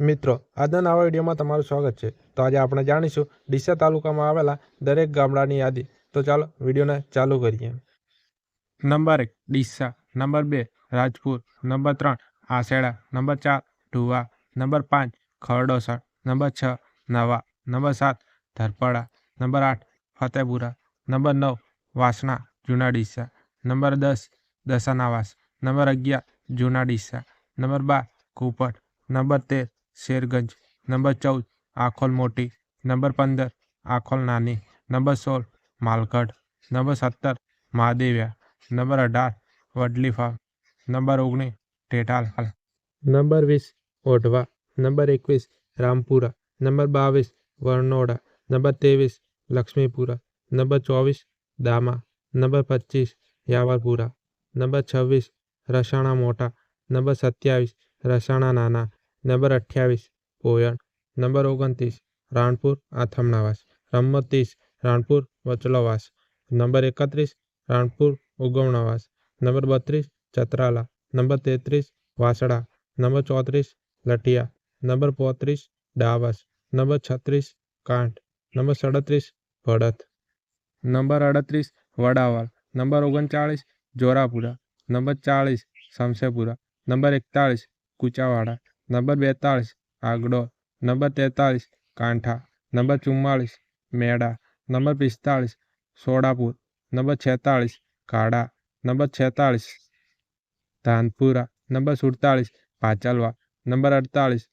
મિત્રો, આજના નવા વિડીયોમાં તમારું સ્વાગત છે. તો આજે આપણે જાણીશું, ડીસા તાલુકામાં આવેલા દરેક ગામડાની યાદી. તો ચાલો, વિડીયોને ચાલુ કરીએ. નંબર એક, ડીસા. નંબર બે, રાજપુર. નંબર ત્રણ, આસેડા. નંબર ચાર, ઢુવા. નંબર પાંચ ખરડોસણ નંબર છ, નવા. નંબર સાત, ધરપડા. નંબર આઠ, ફતેપુરા. નંબર નવ, વાસણા, જૂના ડીસા. નંબર દસ, દસાનાવાસ. નંબર અગિયાર, જૂના ડીસા. નંબર બાર, કુપટ. નંબર તેર शेरगंज, नंबर चौदह आखोल मोटी, नंबर पंद्रह, आखोल नानी, नंबर सोल मालकड़, नंबर सत्तर, महादेविया, नंबर अठार वडली फार्म, नंबर ओगनीस टेटाल हाल। नंबर वीस ओढ़वा नंबर एकवीस रामपुरा, नंबर बीस वर्नोड़ा, नंबर तेवीस, लक्ष्मीपुरा, नंबर चौबीस, दामा, नंबर पच्चीस यावरपुरा नंबर छब्बीस, रसाणा मोटा, नंबर सत्यावीस रसाणा नाना નંબર અઠ્યાવીસ પોયણ નંબર ઓગણત્રીસ રાણપુર આથમણાવાસ નંબર ત્રીસ રાણપુર વચલોવાસ નંબર એકત્રીસ રાણપુર ઉગવણાવાસ નંબર બત્રીસ ચતરાલા નંબર તેત્રીસ વાસડા નંબર ચોત્રીસ લટિયા નંબર પોત્રીસ ડાવસ નંબર છત્રીસ Kanth number સડત્રીસ Bhadat number અડત્રીસ વડાવલ number ઓગણચાળીસ જોરાપુરા નંબર ચાળીસ શમશેપુરા નંબર એકતાળીસ કુચાવાડા નંબર બેતાળીસ આગડોળ નંબર તેતાળીસ કાંઠા નંબર ચુમ્માળીસ મેડા નંબર પિસ્તાળીસ સોડાપુર number છેતાળીસ કાડા number છેતાળીસ Dhanpura number સુડતાળીસ પાચલવા number અડતાળીસ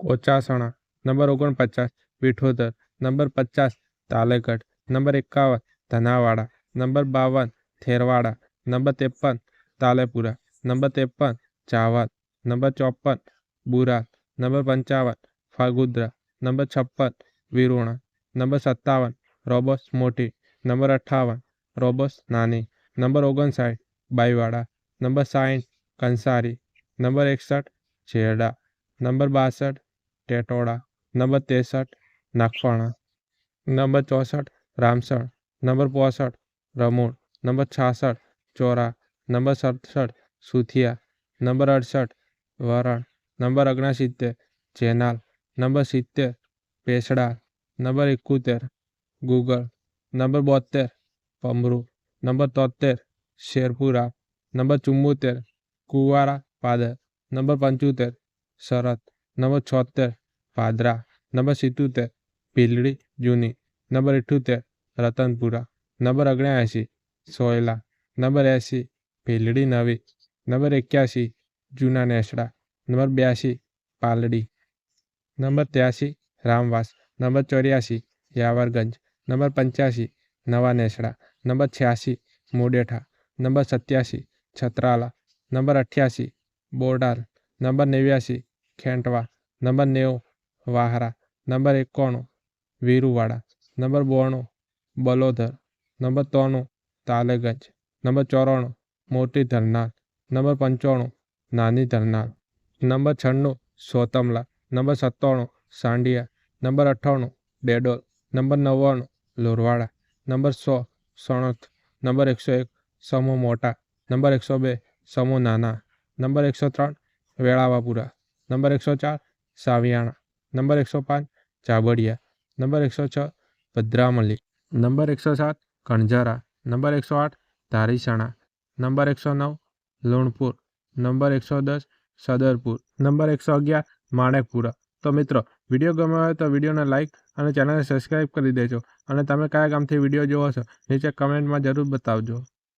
કોચાસણા number ઓગણપચાસ વિઠોદર નંબર પચાસ તાલેગઢ નંબર એકાવન ધનાવાડા નંબર બાવન થેરવાડા નંબર ત્રેપન તાલેપુરા નંબર ત્રેપન ચાવલ નંબર ચોપન બુરાદ નંબર પંચાવન ફાગુદ્રા નંબર છપ્પન વિરુણા નંબર સત્તાવન રોબોસ મોટી નંબર અઠ્ઠાવન રોબોસ નાની નંબર ઓગણસાઠ બાઈવાડા નંબર સાઠ કંસારી નંબર એકસઠ છેરડા નંબર બાસઠ ટેટોડા નંબર ત્રેસઠ નાગફાણા નંબર ચોસઠ રામસણ નંબર પોસઠ રમોડ નંબર છાસઠ ચોરા નંબર સડસઠ સુથિયા નંબર અડસઠ વરણ નંબર ઓગણસિત્તેર જેનાલ નંબર સિત્તેર પેસડા નંબર એકોતેર ગુગળ નંબર બોતેર પમરૂ નંબર તોતેર શેરપુરા નંબર ચુમ્મોતેર કુવારા પાદર નંબર પંચોતેર શરત નંબર છોતેર પાદરા નંબર સિત્તોતેર ભીલડી જૂની નંબર અઠ્યોતેર રતનપુરા નંબર ઓગણ્યાએંસી સોયલા નંબર એંસી ભીલડી નવી નંબર એક્યાસી જૂના નેસડા नंबर बयासी पालड़ी नंबर तिरासी रामवास नंबर चौरासी यावरगंज नंबर पंचासी नवा नेसड़ा नंबर छियासी मोडेठा नंबर सत्यासी छतराला नंबर अठासी बोडाल नंबर नेव्यासी खेंटवा नंबर नेव वाहरा नंबर एकोणु वीरुवाड़ा नंबर बोणु बलोधर नंबर तोणु तालेगंज नंबर चौराणु मोटी धरनाल नंबर पंचाणु नानी धरनाल નંબર છન્નું સોતમલા નંબર સત્તાણું સાંડિયા નંબર અઠ્ઠાણું ડેડોલ નંબર નવ્વાણું લોરવાડા નંબર સો સણોત નંબર એકસો એક સમૂહ મોટા નંબર એકસો બે સમૂહ નાના નંબર એકસો ત્રણ વેળાવાપુરા નંબર એકસો ચાર સાવિયાણા નંબર એકસો પાંચ ચાબડિયા નંબર એકસો છ ભદ્રામલી નંબર એકસો સાત કણઝારા નંબર એકસો આઠ ધારીસણા નંબર એકસો નવ લુણપુર નંબર એકસો દસ સદરપુર. નંબર એકસો અગિયાર, માણેકપુરા. તો મિત્રો, વીડિયો ગમ્યો હોય તો વિડીયોને લાઇક અને ચેનલને સબસ્ક્રાઈબ કરી દેજો અને તમે કયા ગામથી વીડિયો જોવો છો, નીચે કમેન્ટમાં જરૂર બતાવજો.